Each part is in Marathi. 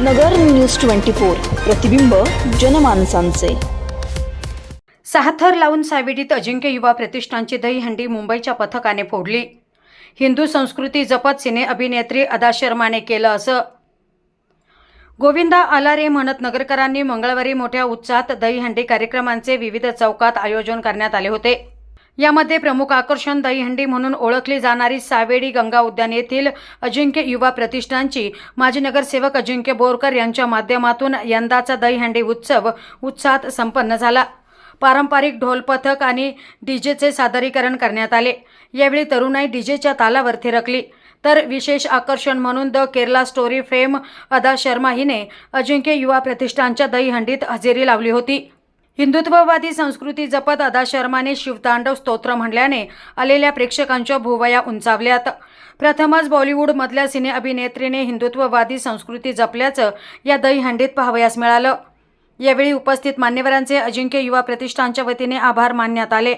नगर न्यूज ट्वेंटी फोर प्रतिबिंब जनमानसांचे. सहा लावून सावेडीत अजिंक्य युवा प्रतिष्ठानची दहीहंडी मुंबईच्या पथकाने फोडली. हिंदू संस्कृती जपत सिने अभिनेत्री अदा शर्माने केलं असं. गोविंदा आलारे म्हणत नगरकरांनी मंगळवारी मोठ्या उत्साहात दहीहंडी कार्यक्रमांचे विविध चौकात आयोजन करण्यात आले होते. यामध्ये प्रमुख आकर्षण दहीहंडी म्हणून ओळखली जाणारी सावेडी गंगा उद्यान येथील अजिंक्य युवा प्रतिष्ठानची माजी नगरसेवक अजिंक्य बोरकर यांच्या माध्यमातून यंदाचा दहीहंडी उत्सव उत्साहात संपन्न झाला. पारंपरिक ढोल पथक आणि डीजेचे सादरीकरण करण्यात आले. यावेळी तरुणाई डीजेच्या तालावर थिरकली तर विशेष आकर्षण म्हणून द केरला स्टोरी फेम अदा शर्मा हिने अजिंक्य युवा प्रतिष्ठानच्या दहीहंडीत हजेरी लावली होती. हिंदुत्ववादी संस्कृती जपत अदा शर्माने शिवतांडव स्तोत्र म्हणल्याने आलेल्या प्रेक्षकांच्या भुवया उंचावल्यात. प्रथमच बॉलिवूडमधल्या सिने अभिनेत्रीने हिंदुत्ववादी संस्कृती जपल्याचं या दहीहंडीत पाहावयास मिळालं. यावेळी उपस्थित मान्यवरांचे अजिंक्य युवा प्रतिष्ठानच्या वतीने आभार मानण्यात आले.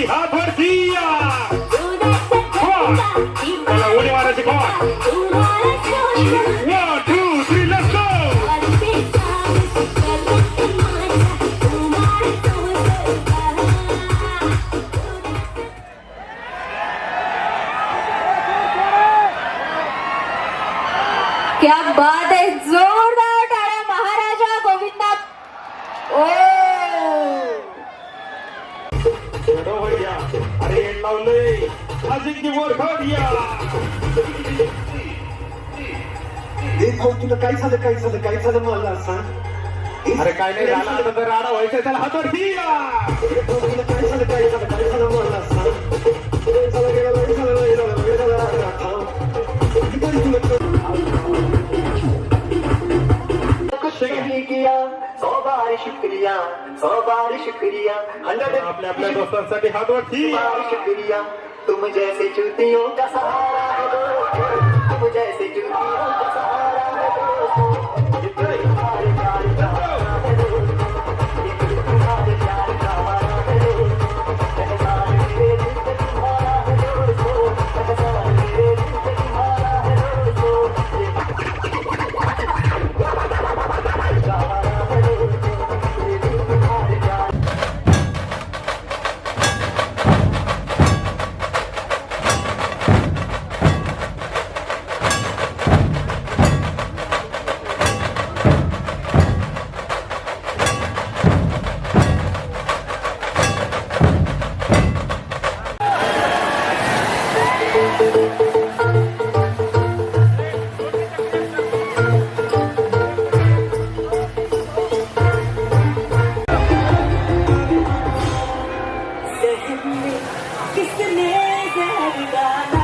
हात वरती उडी मारायची वन टू थ्री क्या बात है जोरदार टाळ्या महाराजा गोविंदा। ओ अरे लावलंय अजिंक्य बोरखड या. हे भाऊ तुला काय झालं काय झालं काय झालं मला सांग? अरे काय नाही झालं? आता तर राडा व्हायचं त्याला हात वरती या. हे भाऊ तुला काय झालं काय झालं काय झालं मला सौ बार शुक्रिया। सौ बार शुक्रिया हंड्रेड आपल्या अपने हात वरती बार शुक्रिया। तुम जैसे चुतियों का सहारा है तुम जैसे किसने जहर डाला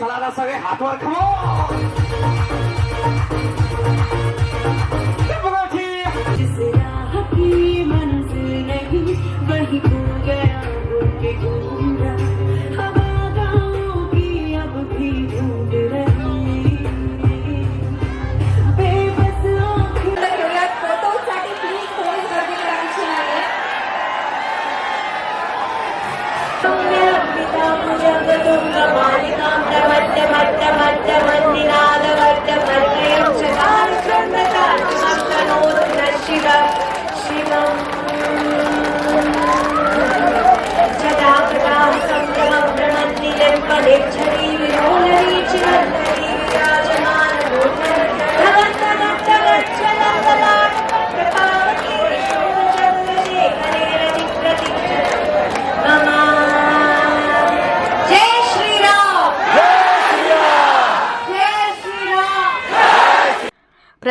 चला सगळे हात वर खमो!